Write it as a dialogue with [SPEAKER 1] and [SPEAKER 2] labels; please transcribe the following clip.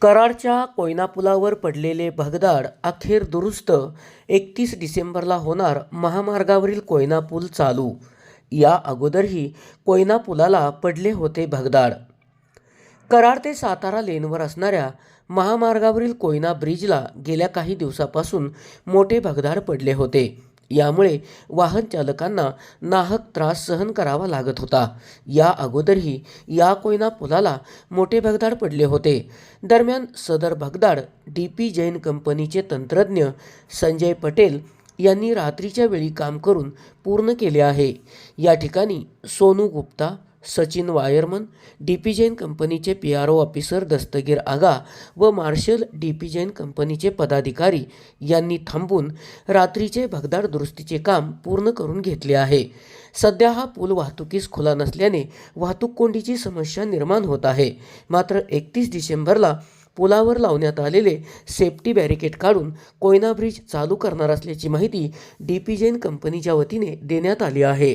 [SPEAKER 1] कराडच्या कोयना पुलावर पडलेले भगदाड अखेर दुरुस्त एकतीस डिसेंबरला होणार महामार्गावरील कोयना पूल चालू. या अगोदरही कोयना पुलाला पडले होते भगदाड. कराड ते सातारा लेनवर असणाऱ्या महामार्गावरील कोयना ब्रिजला गेल्या काही दिवसापासून मोठे भगदाड पडले होते. यामुळे वाहन चालकांना नाहक त्रास सहन करावा लागत होता. या अगोदरही या कोयना पुलाला मोठे भगदाड पडले होते. दरम्यान सदर भगदाड डी पी जैन कंपनीचे तंत्रज्ञ संजय पटेल यांनी रात्रीच्या वेळी काम करून पूर्ण केले आहे. या ठिकाणी Sonu Gupta Sachin wireman D P Jain कंपनीचे P R O officer Dastagir Aga व मार्शल डी पी जैन कंपनीचे पदाधिकारी यांनी थांबून रात्रीचे भगदाड दुरुस्तीचे काम पूर्ण करून घेतले आहे. सध्या हा पूल वाहतुकीस खुला नसल्याने वाहतूक कोंडीची समस्या निर्माण होत आहे. मात्र एकतीस डिसेंबरला पुलावर लावण्यात आलेले सेफ्टी बॅरिकेड काढून कोयना ब्रिज चालू करणार असल्याची माहिती डी पी जैन कंपनीच्या वतीने देण्यात आली आहे.